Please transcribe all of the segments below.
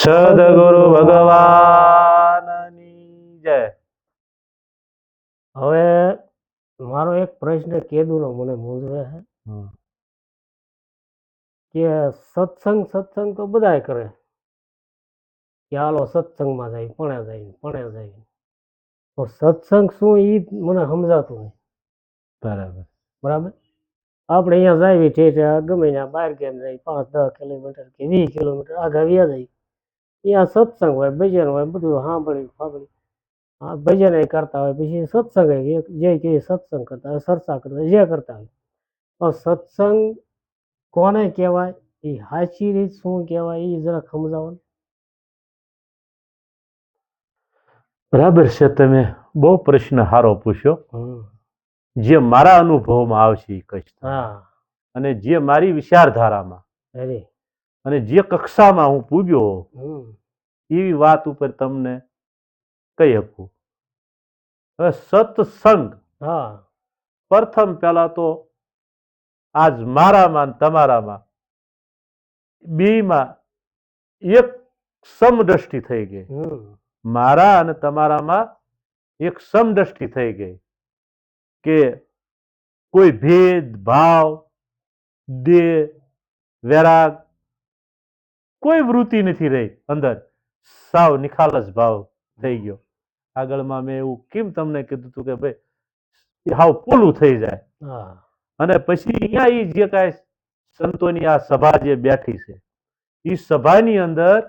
સદગુરુ ભગવાનની જય. હવે મારો એક પ્રશ્ન કેદુનો મને મૂંઝવે છે કે સત્સંગ સત્સંગ તો બધાય કરે. કે હાલો સત્સંગમાં જાય પણ જાય પણે જાય. તો સત્સંગ શું એ મને સમજાતું નહીં. બરાબર. બરાબર? આપણે અહીંયા જાય છે ગમે ત્યાં બહાર કેમ જાય પાંચ દસ કિલોમીટર કે વીસ કિલોમીટર આગળ વ્યા જાય. ત્યાં સત્સંગ હોય ભજન હોય બધું સાંભળ્યું સાંભળ્યું. હા ભજન એ કરતા હોય પછી સત્સંગ જે કે સત્સંગ કરતા હોય સરસા કરતા જે કરતા હોય. પણ સત્સંગ કોને કહેવાય? એ હાચી રીત શું કહેવાય એ જરા સમજાવો બરાબર છે તમે બહુ પ્રશ્ન સારો પૂછ્યો. જે મારા અનુભવમાં આવશે એ કહીશ અને જે મારી વિચારધારામાં અને જે કક્ષામાં હું પૂગ્યો એવી વાત ઉપર તમને કહી શકું. હવે સત્સંગ હા. પ્રથમ પહેલા તો આજ મારામાં તમારામાં બેમાં એક સમદ્રષ્ટિ થઈ ગઈ. મારા અને તમારામાં એક સમદ્રષ્ટિ થઈ ગઈ કે કોઈ ભેદ ભાવ દેહ વૈરાગ કોઈ વૃત્તિ નથી રહી અંદર. સાવ નિખાલસ ભાવ થઈ ગયો. આગળમાં મેં એવું કેમ તમને કીધું હતું કે ભાઈ હાવ પોલું થઈ જાય. અને પછી અહીંયા એ જે કાંઈ સંતોની આ સભા જે બેઠી છે એ સભાની અંદર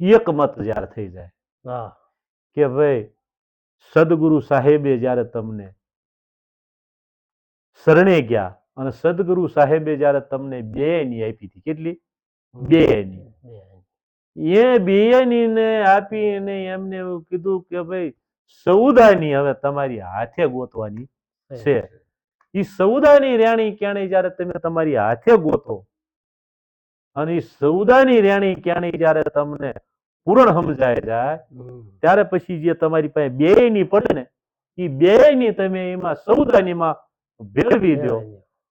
એક મત જ્યારે થઈ જાય કે ભાઈ સદગુરુ સાહેબે જ્યારે તમને શરણે ગયા અને સદગુરુ સાહેબે જ્યારે તમને બે ની આપી હતી કેટલી? બેની. એ બેની આપીને એમને કીધું કે ભાઈ સૌદાની હવે તમારી હાથે ગોતવાની છે. એ સૌદાની રેણી ક્યાંય જ્યારે તમે તમારી હાથે ગોતો અને એ સૌદાની રેણી ક્યાંય જ્યારે તમને પૂરણ સમજાય જાય ત્યારે પછી જે તમારી પાસે બે ની પડે ને એ બે ની તમે એમાં સૌદાનીમાં ભેળવી દો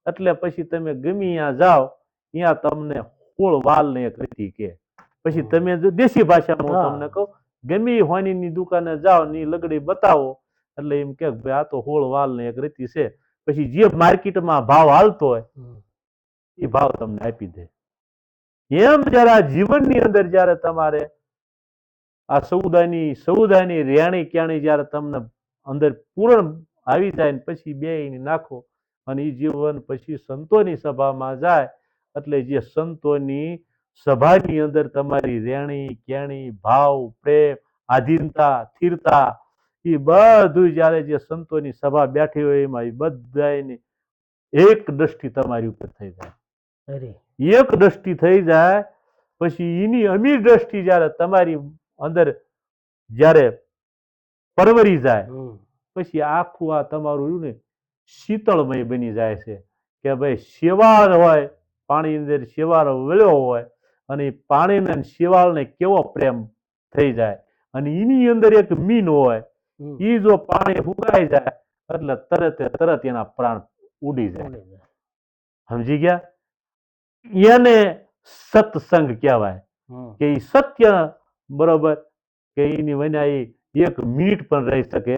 એટલે પછી તમે ગમે ત્યાં જાઓ ત્યાં તમને હોળ વાલ ને એક રીતિ કે. પછી તમે જો દેશી ભાષામાં હું તમને કહું ગમે હોનીની દુકાને જાઓ ની લગડી બતાવો એટલે એમ કે ભાઈ આ તો હોળ વાલ ને એક રીતિ છે. પછી જે માર્કેટમાં ભાવ હાલતો હોય એ ભાવ તમને આપી દે. એમ જયારે આ જીવનની અંદર જયારે તમારે આ સૌદાની સૌદાની રેણી ક્યાણી જયારે તમને અંદર પૂરણ આવી જાય ને પછી બે નાખો અને એ જીવન પછી સંતોની સભામાં જાય એટલે જે સંતોની સભાની અંદર તમારી રેણી કેણી ભાવ પ્રેમ આધીનતા સ્થિરતા એ બધું જ્યારે જે સંતોની સભા બેઠી હોય એમાં એ બધાની એક દ્રષ્ટિ તમારી ઉપર થઈ જાય. એક દ્રષ્ટિ થઈ જાય પછી એની અમીર દ્રષ્ટિ જ્યારે તમારી અંદર જ્યારે પરવરી જાય પછી આખું આ તમારું ને શીતળમય બની જાય છે કે ભાઈ શેવાળ હોય પાણીની અંદર શેવાળ વળ્યો હોય અને પાણીને શિવાળને કેવો પ્રેમ થઈ જાય અને એની અંદર એક મીન હોય એ જો પાણી ફૂંકાઈ જાય એટલે તરત તરત એના પ્રાણ ઉડી જાય. સમજી ગયા? એને સત્સંગ કહેવાય. કે એ સત્ય બરોબર કે એની વન્યા એ એક મિનિટ પણ રહી શકે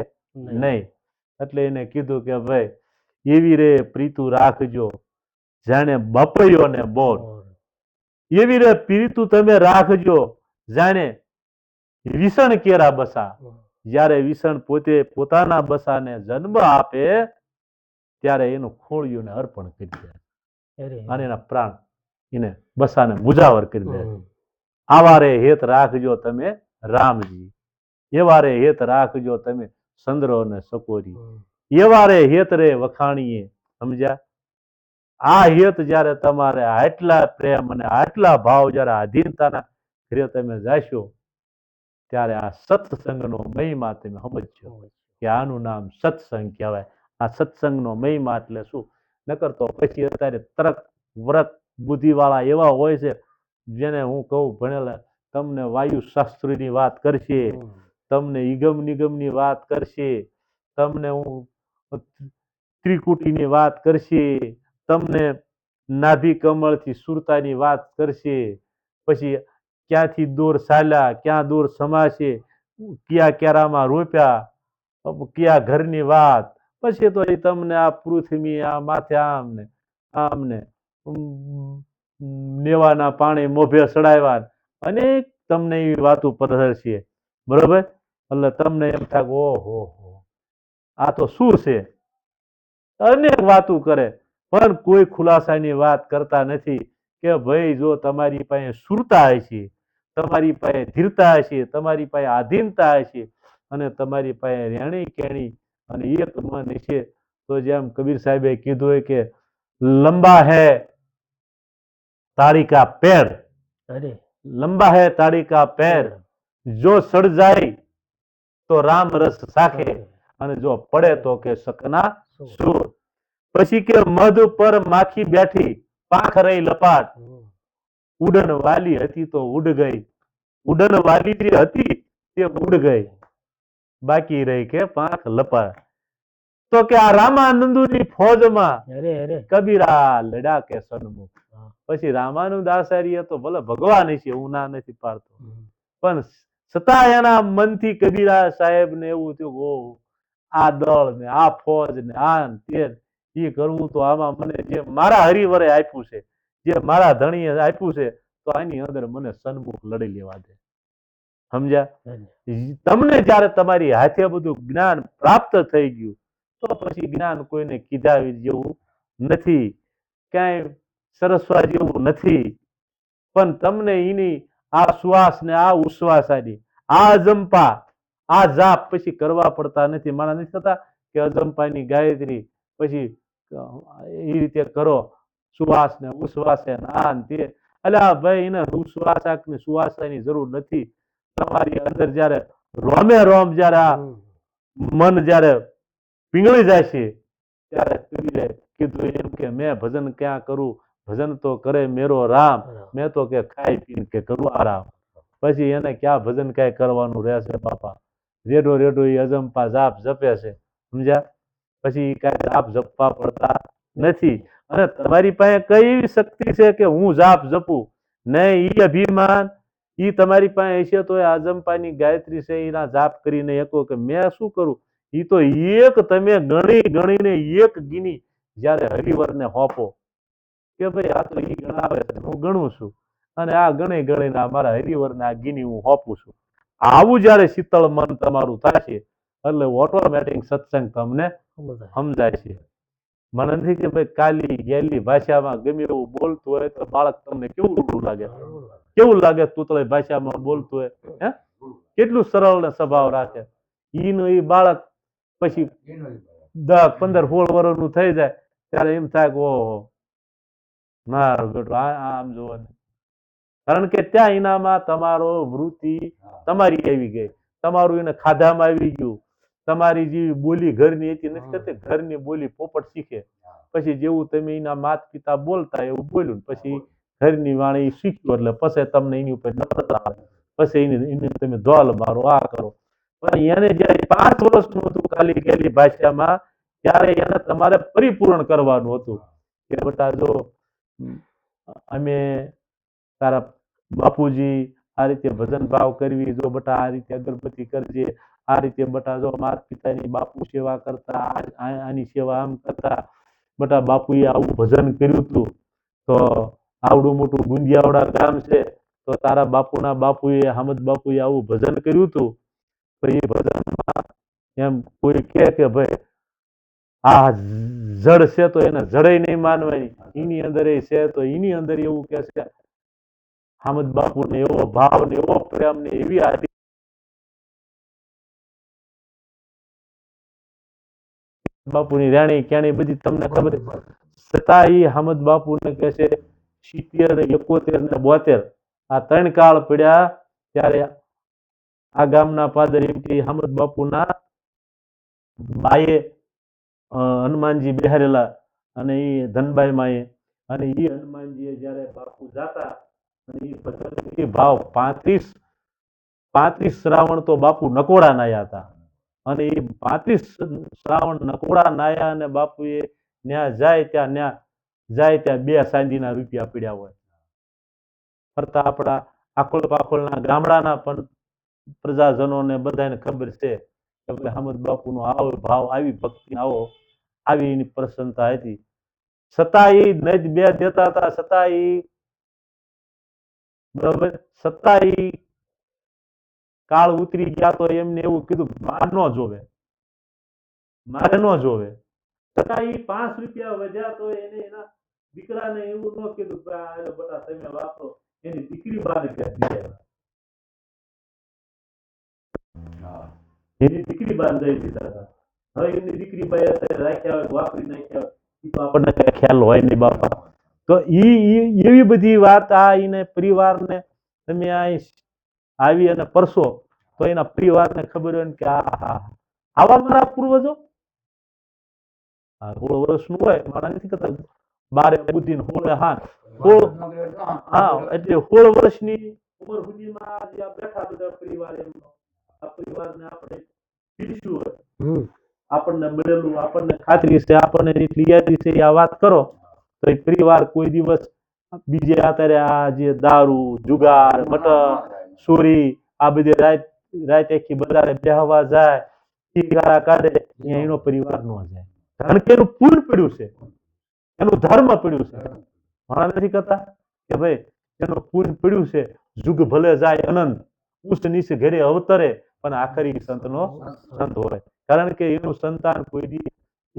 નહીં. એટલે એને કીધું કે ભાઈ એવી રે પ્રીતુ રાખજો. જાણે બપયો ને બોર. એવી રે પીરીતું તમે રાખજો. જાણે વિષણ કેરા બસા. જ્યારે વિષણ પોતે પોતાના બસાને જન્મ આપે ત્યારે એનું ખોળિયું અર્પણ કરી દે. અને એના પ્રાણ એને બસાને મુજાવર કરી દે. આવારે હેત રાખજો તમે રામજી. એવારે હેત રાખજો તમે ચંદ્ર ને સકોરી. એવારે હેત રે વખાણીએ. સમજ્યા? આ હેત જ્યારે તમારે આટલા પ્રેમ અને આટલા ભાવ જ્યારે આધીનતાના ઘરે તમે જાશો, ત્યારે આ સત્સંગનો મહિમા તમે સમજજો કે આનું નામ સત્સંગ કહેવાય આ સત્સંગનો મહિમા એટલે શું નકર તો પછી અત્યારે તરક વ્રત બુદ્ધિવાળા એવા હોય છે, જેને હું કહું ભણેલા, તમને વાયુશાસ્ત્રીની વાત કરશે. તમને ઈગમ નિગમની વાત કરશે, તમને હું ત્રિકુટીની વાત કરશે તમને નાભી કમળથી સુરતાની વાત કરશે, પછી ક્યાંથી દૂર સાલ્યા ક્યાં દૂર સમાશે, કયા કેરામાં રોપ્યા કયા ઘરની વાત, પછી તો એ તમને આ પૃથ્વી, આ માથે આમ ને આમ ને નેવાના પાણી મોભે સડાવ્યા અનેક તમને એવી વાતો પધરશે. બરોબર? એટલે તમને એમ થાય ઓહો, આ તો શું છે? અનેક વાતો કરે. પણ કોઈ ખુલાસાની વાત કરતા નથી કે ભાઈ જો તમારી પાસે સુરતા હશે તમારી પાસે ધીરતા હશે તમારી પાસે આધીનતા હશે અને તમારી પાસે રહેણી કેણી અને એક મન હશે તો જેમ કબીર સાહેબે કીધું હોય કે લંબા હે તારીકા પેર. અરે. લંબા હે તારીકા પેર. જો સડ જાય તો રામ રસ સાખે અને જો પડે તો કે સકના શું? સુર. પછી કે મધ પર માખી બેઠી પાંખ રહી લપાટ. ઉડન વાલી હતી તો ઉડ ગઈ. ઉડન વાલી જે હતી તે ઉડ ગઈ. બાકી રહી કે પાંખ લપાટ. તો કે આ રામાનંદુની ફોજમાં અરે અરે. કબીરા લડા કે સન્મુખ. પછી રામાનંદ આચાર્ય તો ભલે ભગવાન છે હું ના નથી પાડતો. પણ છતાં એના મનથી કબીરા સાહેબ ને એવું થયું ઓ આ દળ ને આ ફોજ ને આ તે ઈ કરવું તો આમાં મને જે મારા હરિવરે આપ્યું છે જે મારા ધણીએ આપ્યું છે તો આની અંદર મને સન્મુખ લડી લેવા દે. સમજ્યા? તમને જ્યારે તમારી હાથે બધું જ્ઞાન પ્રાપ્ત થઈ ગયું તો પછી જ્ઞાન કોઈને કીધા જેવું નથી ક્યાંય સરસવા જેવું નથી. પણ તમને એની આ શ્વાસ ને આ ઉશ્વાસ આની આ અજંપા આ જાપ પછી કરવા પડતા નથી. મારા નથી થતા કે અજંપાની ગાયત્રી પછી એ રીતે કરો. સુવાસ ને ઉશ્વાસ ને આ તે. અલ્યા ભાઈ એને ઉશ્વાસ ને સુવાસાની જરૂર નથી. તમારી અંદર જયારે રોમે રોમ જયારે આ મન જયારે પીંગળી જાય છે ત્યારે કબીરે કીધું એમ કે મેં ભજન ક્યાં કરું? ભજન તો કરે મેરો રામ. મેં તો કે ખાઈ પીને કે કરું આરામ પછી એને ક્યાં ભજન કાંઈ કરવાનું રહેશે બાપા? રેડો રેડો એ અજંપા જાપ જપે છે. સમજ્યા? પછી કાંઈ જાપ જપવા પડતા નથી. અને તમારી પાસે કઈ એવી શક્તિ છે કે હું જાપ જપું? ને એ અભિમાન એ તમારી પાસે હશે તો એ અજંપાની ગાયત્રી છે, એના જાપ કરીને એકો કે મેં શું કરું? એ તો એક તમે ગણી ગણીને એક ગીની જ્યારે હરિવરને હોપો કે ભાઈ આ તો એ ગણાવે છે, હું ગણું છું. અને આ ગણી ગણીને અમારા મારા હરિવરને આ ગીની હું હોપું છું. આવું જ્યારે શીતળ મન તમારું થશે એટલે ઓટોમેટિક સત્સંગ તમને સમજાય. છે. મને નથી કે ભાઈ કાલી ગેલી ભાષામાં ગમે એવું બોલતું હોય તો બાળક તમને કેવું રૂડું લાગે? કેવું લાગે તૂતળી ભાષામાં બોલતું હોય? હે? કેટલું સરળ ને સ્વભાવ રાખે. ઈનો એ બાળક પછી દસ પંદર સોળ વર્ષનું થઈ જાય ત્યારે એમ થાય કે ઓહો મારો બેટો આમ જોવો કારણ કે ત્યાં એનામાં તમારો વૃત્તિ તમારી આવી ગઈ. તમારું એને ખાધામાં આવી ગયું. તમારી જેવી બોલી ઘરની હતી નથી કરતી ઘરની બોલી પોપટ શીખે. પછી જેવું તમે એના માત પિતા બોલતા એવું બોલ્યું પછી ઘરની વાણી શીખ્યું એટલે પછી તમને એની ઉપર નફરત આવે. પછી એને એને તમે ધોલ મારો આ કરો. પણ એને જ્યારે પાંચ વર્ષનું હતું ખાલી ગયેલી ભાષામાં ત્યારે એને તમારે પરિપૂર્ણ કરવાનું હતું. કે બેટા જો અમે તારા બાપુજી આ રીતે ભજન ભાવ કરવી જો બટા આ રીતે અગરબત્તી કરજે આ રીતે બટા જો માત પિતાની બાપુ સેવા કરતા આની સેવા આમ કરતા, બટા બાપુએ આવું ભજન કર્યું હતું તો આવડું મોટું ગુંદિયાવડા ગામ છે, તો તારા બાપુના બાપુએ, હામદ બાપુએ આવું ભજન કર્યું હતું તો એ ભજનમાં એમ કોઈ કહે કે ભાઈ, આ જડ છે તો એને જડે નહીં માનવાની. એની અંદર એ છે તો એની અંદર એવું કે છે, હામદ બાપુ ને એવો ભાવ ને એવો પ્રેમ ને એવી આદિ બાપુની રાણી ક્યાંની બધી તમને ખબર છતાં એ હમદ બાપુને કહે છે, સિત્તેર એકોતેર ને બોતેર. આ ત્રણ કાળ પડ્યા ત્યારે આ ગામના પાદર એમ કે હમદ બાપુના બાએ હનુમાનજી બેહારેલા અને એ ધનબાઈ માએ. અને એ હનુમાનજીએ જ્યારે બાપુ જાતા અને એ એ ભાવ પાંત્રીસ પાંત્રીસ શ્રાવણ તો બાપુ નકોડા નાયા હતા. અને એ પાંત્રીસ શ્રાવણ નકોડા નાયા અને બાપુએ ન્યા જાય ત્યાં ન્યા જાય ત્યાં બે ચાંદીના રૂપિયા પીડ્યા હોય. ફરતા આપણા આખોલ પાખોલના ગામડાના પણ પ્રજાજનોને બધાને ખબર છે કે ભાઈ હમદ બાપુનો આવો ભાવ, આવી ભક્તિ, આવો, આવી એની પ્રસન્નતા હતી. છતાં એ નજ બે દેતા હતા, છતાં એ બરોબર, છતાં કાળ ઉતરી ગયા તો એમને એવું કીધું માર ન જોવે. મારે ન જોવે. છતાં એ પાંચ રૂપિયા વધ્યા તો એને એના દીકરાને એવું ન કીધું આ તમે વાપરો. એની દીકરી બાને દીધા. એની દીકરી બાર દઈ દીધા હતા. હવે એની દીકરી બાઈ અત્યારે રાખ્યા હોય વાપરી નાખ્યા હોય એ તો આપણને કઈ ખ્યાલ હોય નહીં બાપા. તો ઈ એવી બધી વાત આ એને પરિવારને તમે આ આવી અને પરસો તો એના પરિવારને ખબર હોય કે આ આવા મારા પૂર્વજો? સોળ વર્ષનું હોય મારા નથી કરતા બારે બુદ્ધિ સોળે હાથ. સોળ હા એટલે સોળ વર્ષની ઉંમર સુધીમાં જે બેઠા બધા પરિવાર એમનો આ પરિવારને આપણે પીરસ્યું હોય. આપણને મળેલું આપણને ખાતરી છે આપણને જેટલી યાદી છે આ વાત કરો તો એ પરિવાર કોઈ દિવસ બીજે અત્યારે આ જે દારૂ જુગાર મટન સુરી, આ બધી રાત રાત આખી બધારે બેહવા જાય ટીકારા કાઢે એનો પરિવાર ન જાય. કારણ કે એનું પૂર્ણ પડ્યું છે. એનું ધર્મ પડ્યું છે. ઘણા નથી કરતા કે ભાઈ, એનું પૂર્ણ પડ્યું છે. જુગ ભલે જાય અનંત ઉચ્ચ નીચ ઘરે અવતરે, પણ આખરી સંતનો સંત હોય. કારણ કે એનું સંતાન કોઈ દી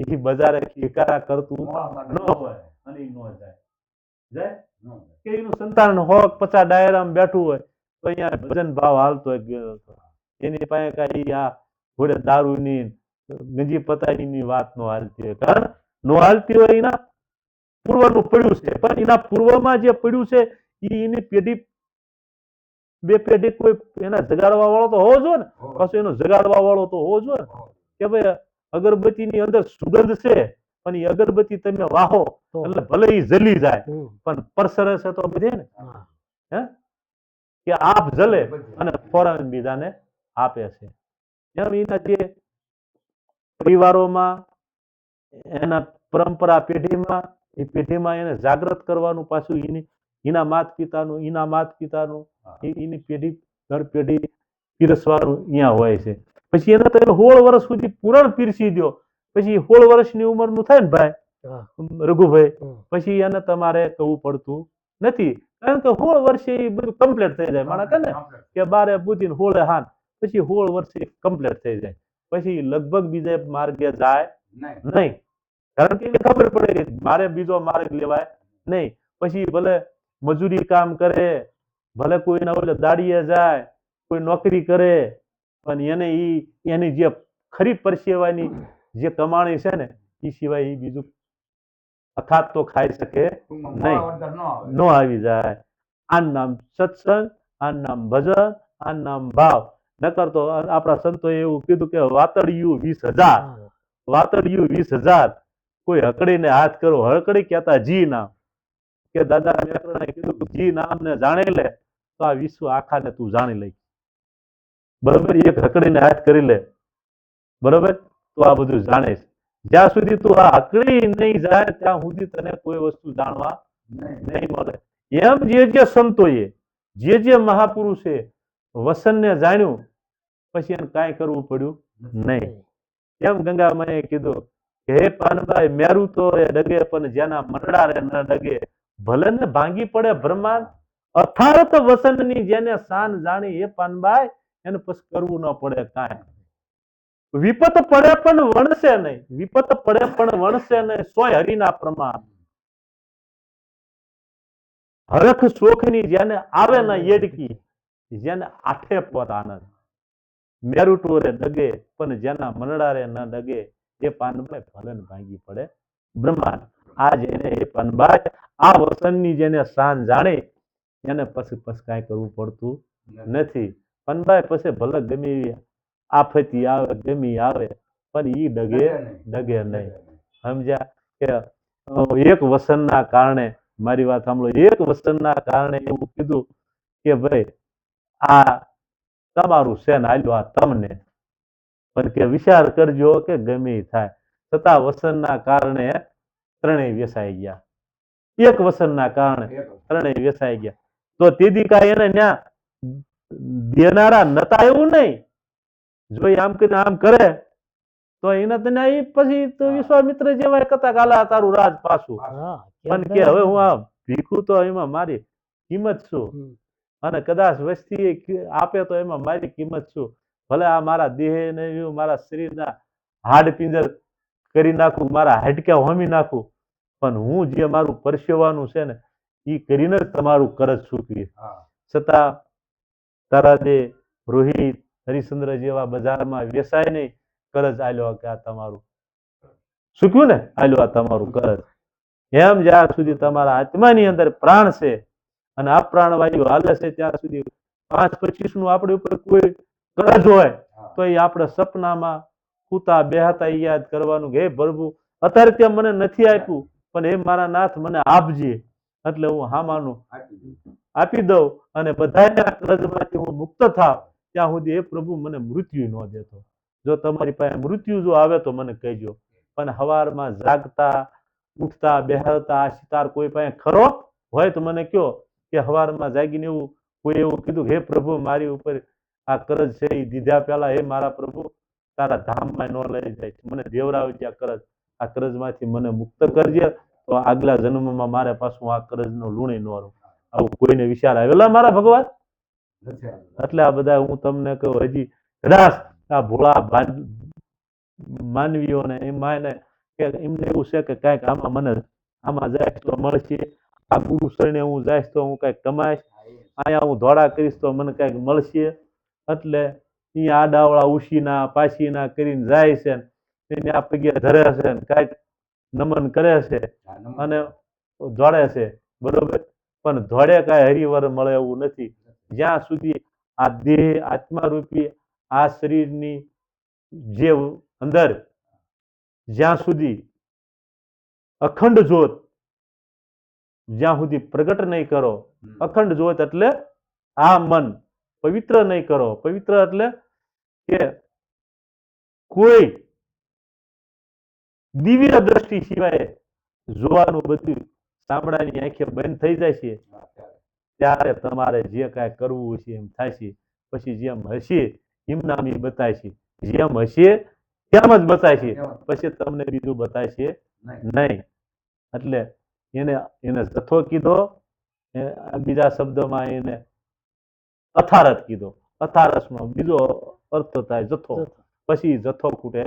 એ બજારે ઠેકારા કરતું ન હોય અને ન જાય. જાય? કે એનું સંતાન હોક પછા ડાયરામાં બેઠું હોય તો અહીંયા ભજન ભાવ હાલતો ગયો હતો. એની પાસે કાંઈ આ ઘોડે દારૂની ગંજી પતાઈની વાત નો હાલતી હોય. કારણ નો હાલતી હોય એના પૂર્વનું પડ્યું છે. પણ એના પૂર્વમાં જે પડ્યું છે એ એની પેઢી બે પેઢી કોઈ એના જગાડવા વાળો તો હોવો જોઈએ ને. પાછો એનો જગાડવા વાળો તો હોવો જોઈએ ને. કે ભાઈ અગરબત્તીની અંદર સુગંધ છે પણ એ અગરબત્તી તમે વાહો એટલે ભલે એ જલી જાય પણ પરસરે છે તો બધે ને. હે? કે આપ જલે અને ફોરન બીજાને આપે છે. એમ એના જે પરિવારોમાં એના પરંપરા પેઢીમાં એ પેઢીમાં એને જાગૃત કરવાનું પાછું એની એના માત પિતાનું એના માત પિતાનું એની પેઢી દર પેઢી પીરસવાનું અહીંયા હોય છે. પછી એને તમે સોળ વર્ષ સુધી પૂરણ પીરસી દો પછી સોળ વર્ષની ઉંમરનું થાય ને ભાઈ? રઘુભાઈ પછી એને તમારે કહવું પડતું નથી. કારણ કે હોળ વર્ષે એ બધું કમ્પ્લીટ થઈ જાય. માણસ ને કે બારે બુધીને હોળે હાન. પછી હોળ વર્ષે કમ્પ્લીટ થઈ જાય. પછી લગભગ બીજે માર્ગે જાય નહીં. કારણ કે ખબર પડે કે મારે બીજો માર્ગ લેવાય નહીં. પછી ભલે મજૂરી કામ કરે ભલે કોઈના ઓલે દાડીએ જાય કોઈ નોકરી કરે પણ એને ઈ એની જે ખરી પરસેવાની જે કમાણી છે ને એ સિવાય એ બીજું અખાત તો ખાઈ શકે નો આવી. જાય. આનું નામ સત્સંગ આ નામ ભજન આ નામ ભાવ. નકર તો આપણા સંતોએ એવું કીધું કે વાતડિયું વીસ હજાર. વાતડિયું વીસ હજાર. કોઈ હકડીને હાથ કરો. હકડી કહેતા જી નામ. કે દાદા મેકરણે કીધું કે જી નામને જાણી લે તો આ વિશ્વ આખાને તું જાણી લઈ બરોબર? એક હકડીને હાથ કરી લે. બરોબર? તો આ બધું જાણીશ જ્યાં સુધી તું આ હકડી નહીં જાય ત્યાં સુધી તને કોઈ વસ્તુ જાણવા નહીં. મળે. એમ જે જે સંતોએ જે જે મહાપુરુષે વસનને જાણ્યું પછી એને કાંઈ કરવું પડ્યું નહીં. એમ ગંગામાએ કીધું કે હે પાનભાઈ મેરું તો એ ડગે પણ જેના મંડળા રે ન ડગે. ભલે ને ભાંગી પડે બ્રહ્માંડ અથારત વસનની જેને શાન જાણી એ પાનભાઈ એને પછી કરવું ન પડે કાંઈ. વિપત પડે પણ વણશે નહીં. વિપત પડે પણ વણશે નહીં. સોય હરિના પ્રમાણ. હરખ શોખની જેને આવે ને એડકી, જેને આઠે પર આનંદ. મેરુ ડગે પણ જેના મનડારે ન દગે, એ પાનભાઈ ભલે ભાંગી પડે. બ્રહ્માંડ આ જેને એ પાનભાઈ આ વસનની જેને શાન જાણે, એને પછી પછી કાંઈ કરવું પડતું નથી. પાનભાઈ પછી ભલે ગમે એવી આફતી આવે ગમી આવે પણ ઈ ડગે ડગે નહીં. સમજ્યા કે એક વસનના કારણે મારી વાત સાંભળો એક વસનના કારણે એવું કીધું કે ભાઈ આ તમારું સેન ને આ તમને. પણ કે વિચાર કરજો કે ગમે થાય. છતાં વસનના કારણે ત્રણેય વેસાઈ ગયા. એક વસનના કારણે ત્રણેય વેસાઈ ગયા. તો તેદી કાંઈ એને ત્યાં દેનારા નતા એવું નહીં. જો આમ કરીને આમ કરે તો એને તને એ પછી તો વિશ્વામિત્ર જેવા કતા ગાલા તારું રાજ પાછું. પણ કે હવે હું આ ભીખું તો એમાં મારી કિંમત શું? અને કદાચ વસ્તી આપે તો એમાં મારી કિંમત શું? ભલે આ મારા દેહ ને મારા શરીરના હાડ પિંજર કરી નાખું મારા હાડકા હોમી નાખું પણ હું જે મારું પરસેવાનું છે ને એ કરીને જ તમારું કરજ ચૂકવી છતાં તારા જે રોહિત હરિશ્ચંદ્ર જેવા બજારમાં વેસાય નહીં કરજ આલ્યો કે આ તમારું ચૂક્યું ને? આલ્યો આ તમારું કરજ. એમ જ્યાં સુધી તમારા આત્માની અંદર પ્રાણ છે અને આ પ્રાણવાયુ હાલે છે ત્યાં સુધી પાંચ પચીસનું આપણી ઉપર કોઈ કરજ હોય તો એ આપણે સપનામાં કૂતા બેહતા યાદ કરવાનું કે હે પ્રભુ અત્યારે ત્યાં મને નથી આપ્યું પણ એ મારા નાથ મને આપજે. એટલે હું હામાનું આપી દઉં. અને બધાના કરજમાંથી હું મુક્ત થાવ. ત્યાં સુધી એ પ્રભુ મને મૃત્યુ ન દેતો. જો તમારી પાસે મૃત્યુ જો આવે તો મને કહેજો. પણ હવારમાં જાગતા, ઉઠતા, બેહતા આ સિતાર કોઈ પાસે ખરો હોય તો મને કયો કે હવારમાં જાગીને એવું કોઈ એવું કીધું, હે પ્રભુ, મારી ઉપર આ કરજ છે એ દીધા પહેલા, હે મારા પ્રભુ, તારા ધામમાં ન લઈ જાય. મને દેવરાવ ત્યાં કરજ. આ કરજમાંથી મને મુક્ત કરજે. તો આગલા જન્મમાં મારે પાછું આ કરજનો લુણી ન રહું. આવું કોઈને વિચાર આવેલા મારા ભગવાન? એટલે આ બધા હું તમને કહું હજી કદાચ આ ભોળા માનવીઓને એમાં એને કે એમને એવું છે કે કાંઈક આમાં મને આમાં જાય તો મળશે. આ ગુરુ શરણે હું જઈશ તો હું કાંઈક કમાઈશ. અહીંયા હું ધોળા કરીશ તો મને કાંઈક મળશે. એટલે અહીંયા આડાવળા ઉશીના પાછીના કરીને જાય છે એને આ પગે ધરે છે ને કાંઈક નમન કરે છે અને દોડે છે બરોબર? પણ ધોળે કાંઈ હરિવર મળે એવું નથી. જ્યાં સુધી આ દેહ આત્મારૂપી આ શરીરની જે અંદર જ્યાં સુધી અખંડ જ્યોત જ્યાં સુધી પ્રગટ નહીં કરો અખંડ જ્યોત એટલે આ મન પવિત્ર નહીં કરો પવિત્ર એટલે કે કોઈ દિવ્ય દ્રષ્ટિ સિવાય જોવાનું બધું સાંભળાની આંખે બંધ થઈ જાય છે. ત્યારે તમારે જે કાંઈ કરવું છે એમ છે પછી જેમ હશે એમ નામ બતાય છે જેમ હશે તેમ જ બતાય છે પછી તમને બીજું બતાય છે નહીં. એટલે એને એને જથ્થો કીધો બીજા શબ્દમાં એને અથારત કીધો. અથારસનો બીજો અર્થ થાય જથ્થો. પછી જથ્થો ખૂટે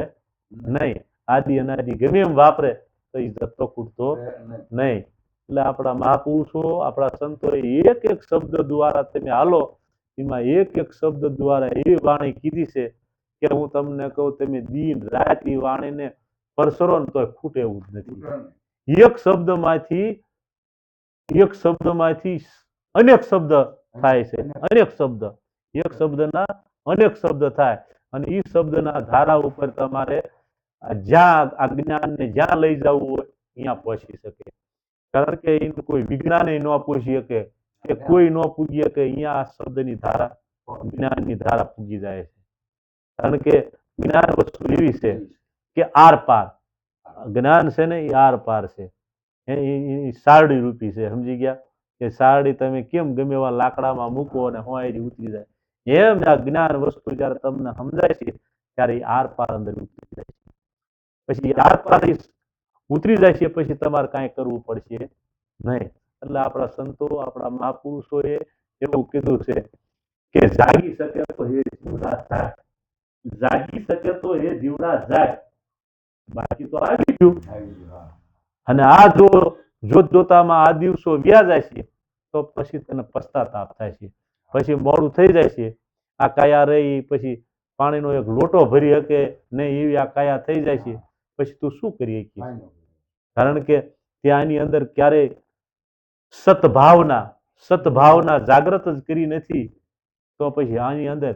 નહીં. આદિ અનાદિ ગમે એમ વાપરે તો એ જથ્થો ખૂટતો નહીં. એટલે આપણા મહાપુરુષો, આપણા સંતોએ એક એક શબ્દ દ્વારા તમે હાલો, એમાં એક એક શબ્દ દ્વારા એવી વાણી કીધી છે કે હું તમને કહું, તમે દિન રાત એ વાણીને પરસરો ને તોય ખૂટે એવું જ નથી. એક શબ્દમાંથી એક શબ્દમાંથી અનેક શબ્દ થાય છે. અનેક શબ્દ. એક શબ્દના અનેક શબ્દ થાય. અને એ શબ્દના ધારા ઉપર તમારે જ્યાં આ જ્ઞાનને જ્યાં લઈ જવું હોય, ત્યાં પહોંચી શકે. કારણ કે એનું કોઈ વિજ્ઞાન ન પૂછી શકે કે કોઈ ન પૂજી શકે અહીંયા આ શબ્દની ધારા જ્ઞાનની ધારા પૂજી જાય છે. કારણ કે જ્ઞાન વસ્તુ એવી છે કે આર પાર. જ્ઞાન છે ને એ આર પાર છે. એ સારડી રૂપી છે સમજી ગયા? કે સારડી તમે કેમ ગમે એવા લાકડામાં મૂકો અને હોયરી ઉતરી જાય? એમ આ જ્ઞાન વસ્તુ જ્યારે તમને સમજાય છે ત્યારે એ આર પાર અંદર ઉતરી જાય છે. પછી આર પાર ઉતરી છે પછી તમારે કાંઈ કરવું પડશે નહીં. એટલે આપણા સંતો, આપણા મહાપુરુષોએ એવું કીધું છે કે જાગી શકે તો હે જીવડા જાય. જાગી શકે તો હે જીવડા જાય. બાકી તો આવી ગયું. અને આ જો જોત જોતામાં આ દિવસો વ્યા જાય છે તો પછી તને પશ્ચાતાપ થાય છે. પછી મોડું થઈ જાય છે. આ કાયા રહી, પછી પાણીનો એક લોટો ભરી શકે, નહીં, એવી આ કાયા થઈ જાય છે. પછી તું શું કરી શકીશ? કારણ કે ત્યાંની અંદર ક્યારેય સતભાવના સતભાવના જાગ્રત જ કરી નથી, તો પછી આની અંદર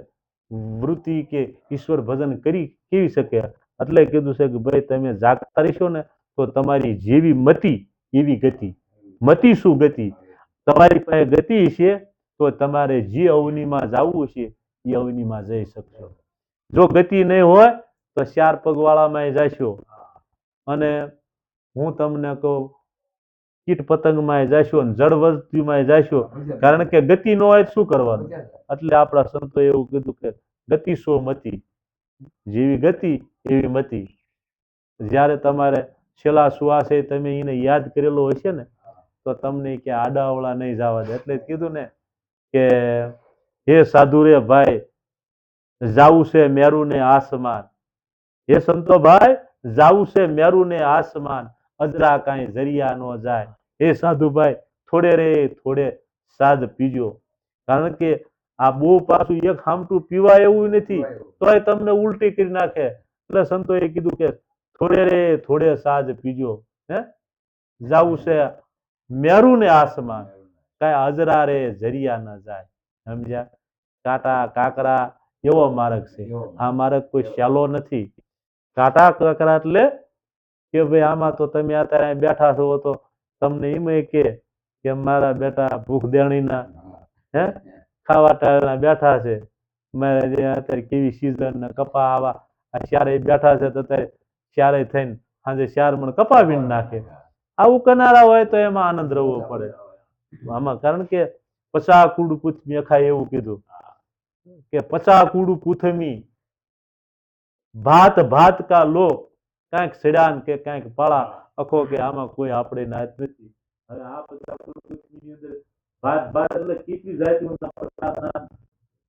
વૃત્તિ કે ઈશ્વર ભજન કરી કેવી શકે? એટલે કીધું છે કે ભાઈ, તમે જાગતા રહેશો ને, તો તમારી જેવી મતિ એવી ગતિ. મતિ શું ગતિ? તમારી પાસે ગતિ છે, તો તમારે જે અવનીમાં જવું છે એ અવનીમાં જઈ શકશો. જો ગતિ નહીં હોય, તો ચાર પગવાળામાં જશો. અને હું તમને કહું, કીટ પતંગમાં જશો ને જળ વસ્તુમાં જશો, કારણ કે ગતિ ન હોય શું કરવાનું? એટલે આપણા સંતો એવું કીધું કે ગતિ સો મતી, જેવી ગતિ એવી મતિ. જ્યારે તમારે છેલ્લા શ્વાસે તમે એને યાદ કરેલો હશે ને, તો તમને કે આડાવળા નહીં જવા દે. એટલે કીધું ને કે, હે સાધુ રે ભાઈ, જાવું છે મેરું ને આસમાન. હે સંતો ભાઈ, જાવું છે મેરું ને આસમાન. અજરા કાંઈ જરિયા ન જાય. હે સાધુ ભાઈ થોડે રે થોડે સાજ પીજો. કારણ કે આ બહુ પાછું એક હામટું પીવા એવું નથી તોય તમને ઉલટી કરી નાખે. એટલે સંતોએ કીધું કે થોડે રે થોડે સાજ પીજો. હે? જાવું છે મેરું ને આસમાન. કાંઈ અજરા રે જરિયા ન જાય. સમજ્યા? કાંટા કાકરા એવો માર્ગ છે. આ માર્ગ કોઈ સહેલો નથી. કાંટા કાકરા એટલે કે ભાઈ, આમાં તો તમે અત્યારે બેઠા છો, તો તમને એમ કે કે મારા બેટા ભૂખ દેણીના હે ખાવા ટાળના બેઠા છે. મારે અત્યારે કેવી સિઝન ને કપા આવા ચારે બેઠા છે, તો અત્યારે ક્યારે થઈને સાંજે ચાર મણ કપા વીણ નાખે. આવું કનારા હોય તો એમાં આનંદ રહેવો પડે. આમાં કારણ કે પચા કુડ પૂથમી અખાય એવું કીધું. કે પચા કુડ પૂથમી ભાત ભાત કા લો કાંઈક સિડાન કે કાંઈક પાળા અખો કે આમાં કોઈ આપણે નાત નથી. હવે આ બધા કુડ અંદર ભાત ભાત એટલે કેટલી જાતિઓના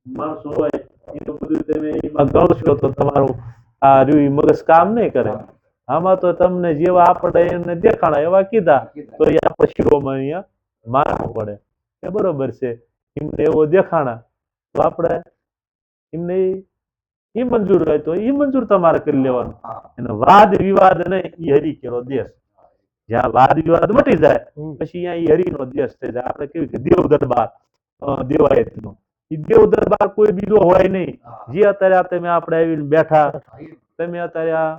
માણસો હોય એનું બધું તમે એમાં ગણશો તો તમારું આ રહ્યું ઈ મગજ કામ નહીં કરે. આમાં તો તમને જેવા આપણે એને દેખાણા એવા કીધા તો એ આપણે શિરોમાં અહીંયા મારવું પડે. એ બરોબર છે. એમને એવો દેખાણા. તો આપણે એમને ઈ મંજૂર હોય તો એ મંજૂર તમારે કરી લેવાનું. એનો વાદ વિવાદ ને એ હરી કેરો દેશ. જ્યાં વાદ વિવાદ મટી જાય પછી અહીંયા હરીનો દેશ થઈ જાય. આપણે કેવી કે દેવ દરબાર દેવાયતનો. એ દેવ દરબાર કોઈ બીજો હોય નહીં. જે અત્યારે આ તમે આપણે આવીને બેઠા તમે અત્યારે આ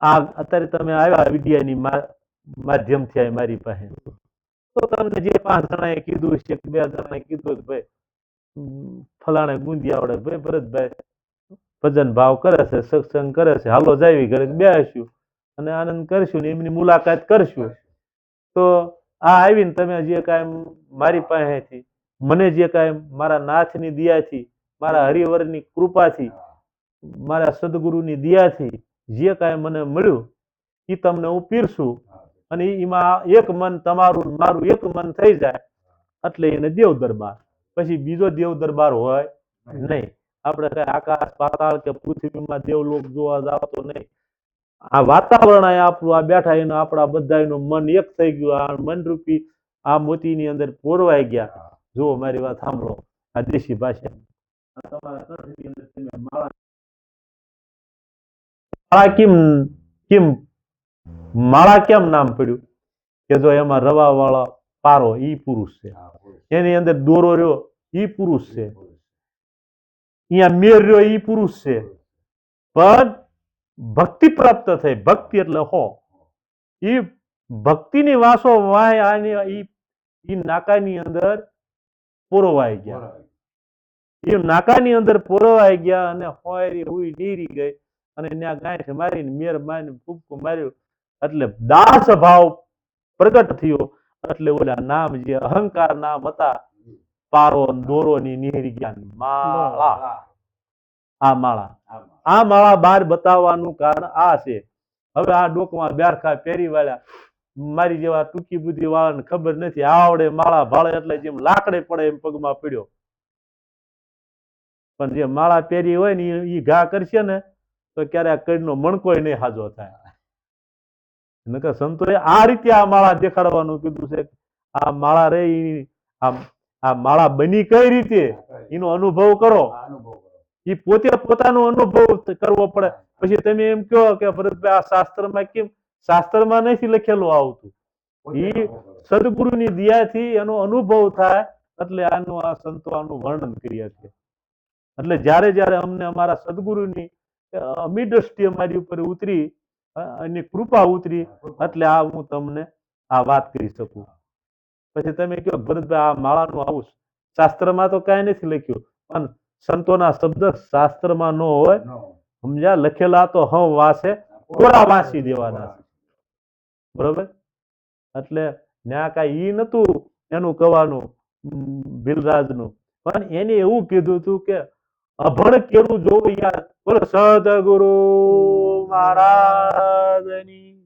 આ અત્યારે તમે આવ્યા વિદ્યાની મા- માધ્યમથી આવી મારી પાસે. તો તમને જે પાંચ જણાએ કીધું છે બે જણાએ કીધું કે ભાઈ ફલાણે ગુંદિયાવડે ભાઈ, ભરતભાઈ ભજન ભાવ કરે છે, સત્સંગ કરે છે. હાલો, જાવી ઘરે બેસીશું અને આનંદ કરશું ને એમની મુલાકાત કરશું. તો આ આવીને તમે જે કાંઈ મારી પાસેથી, મને જે કાંઈ મારા નાથની દિયાથી, મારા હરિવરની કૃપાથી, મારા સદગુરુની દિયાથી જે કાંઈ મને મળ્યું એ તમને હું પીરશું અને એમાં એક મન તમારું મારું એક મન થઈ જાય, એટલે એને દેવ દરબાર. પછી બીજો દેવ દરબાર હોય નહીં. આપણે કઈ આકાશ પાતાળ કે પૃથ્વીમાં દેવલોક જોવા જાવ તો નહીં. આ વાતાવરણ આ આપણું આ બેઠા એનું આપણા બધા મન એક થઈ ગયું આ મનરૂપી આ મોતીની અંદર પોરવાઈ ગયા. જુઓ મારી વાત સાંભળો આ દેશી ભાષા. માળા. કેમ કેમ? માળા કેમ નામ પડ્યું? કે જો એમાં રવા વાળો પારો ઈ પુરુષ છે. એની અંદર દોરો રહ્યો ઈ પુરુષ છે. અહીંયા મેર રહ્યો ઈ પુરુષ છે. પણ ભક્તિ પ્રાપ્ત થઈ. ભક્તિ એટલે હો. ઈ ભક્તિની વાસો વાય આને ઈ ઈ નાકાની અંદર પોરવાઈ ગયા. એ નાકાની અંદર પોરવાઈ ગયા અને હોયરી હુઈ નીરી ગઈ અને ત્યાં ગાંઠ મારીને મેર મારીને ફૂબકું માર્યો. એટલે દાસ ભાવ પ્રગટ થયો. એટલે ઓલા નામ જે અહંકાર નામ હતા પારો દોરો ની નીહરી ગયા ને માળા આ માળા આ માળા બહાર બતાવવાનું કારણ આ છે. હવે આ ડોકમાં બેરખા પહેરી વાળ્યા. મારી જેવા ટૂંકી બુદ્ધિ વાળાને ખબર નથી. આવડે માળા ભાળે એટલે જેમ લાકડે પડે એમ પગમાં પડ્યો. પણ જે માળા પહેરી હોય ને એ ઘા કરશે ને તો ક્યારે આ કડીનો મણકોય નહીં હાજો થાય. નકર સંતોએ આ રીતે આ માળા દેખાડવાનું કીધું છે આ માળા રે ઈ આ માળા બની કઈ રીતે? એનો અનુભવ કરો. એ પોતે પોતાનો અનુભવ કરવો પડે. પછી તમે એમ કહો કે ભરતભાઈ આ શાસ્ત્રમાં કેમ? શાસ્ત્રમાં નથી લખેલું આવતું. એ સદગુરુની દયાથી એનો અનુભવ થાય એટલે આનું આ સંતો આનું વર્ણન કર્યા છે. એટલે જ્યારે જ્યારે અમને અમારા સદગુરુની અમી દ્રષ્ટિ અમારી ઉપર ઉતરી અને એની કૃપા ઉતરી એટલે આ હું તમને આ વાત કરી શકું. પછી તમે કહો ભરતભાઈ આ માળાનું આવું શાસ્ત્રમાં તો કાંઈ નથી લખ્યું પણ સંતોના શબ્દ શાસ્ત્રમાં ન હોય. સમજ્યા? લખેલા તો હમ વાસે કોરા વાસી દેવાના બરોબર? એટલે ન્યા કાંઈ ઈ નતું એનું કહેવાનું ભીલરાજનું. પણ એને એવું કીધું હતું કે અભણ કેવું જોવું યાર. બોલો સદગુરુ મહારાજની